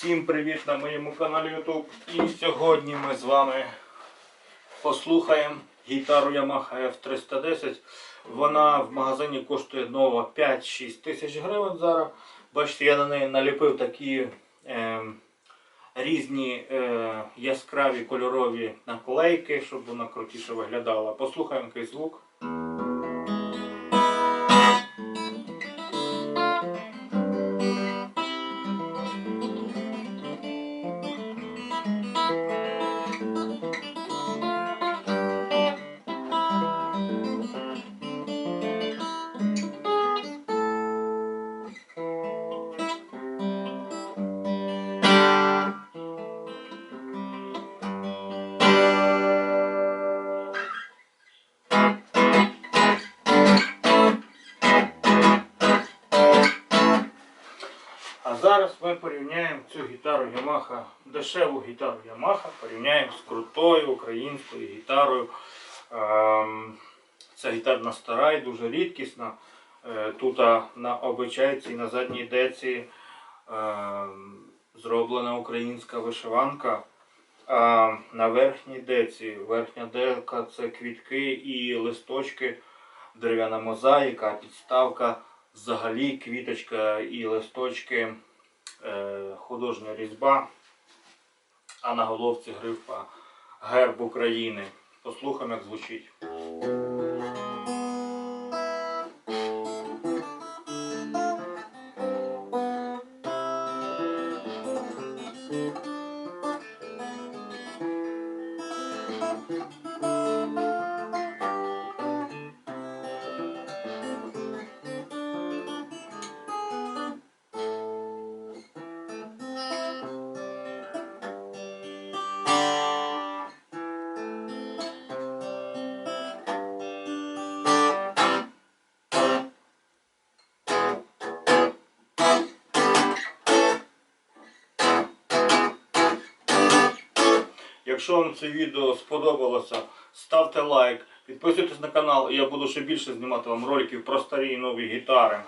Всім привіт на моєму каналі YouTube. І сьогодні ми з вами послухаємо гітару Yamaha F310. Вона в магазині коштує нова 5-6 тисяч гривень зараз. Бачите, я на неї наліпив такі е, різні е, яскраві кольорові наклейки, щоб вона крутіше виглядала. Послухаємо який звук. А зараз ми порівняємо цю гітару Yamaha, дешеву гітару Yamaha, порівняємо з крутою українською гітарою. Ем, Ця гітарна стара і дуже рідкісна. Е, Тут на обичайці і на задній деці ем, зроблена українська вишиванка. А на верхній деці, верхня дека це квітки і листочки, дерев'яна мозаїка, підставка, взагалі квіточка і листочки, е, художня різьба, а на головці грифа герб України. Послухаємо, як звучить. Якщо вам це відео сподобалося, ставте лайк, підписуйтесь на канал, і я буду ще більше знімати вам роликів про старі і нові гітари.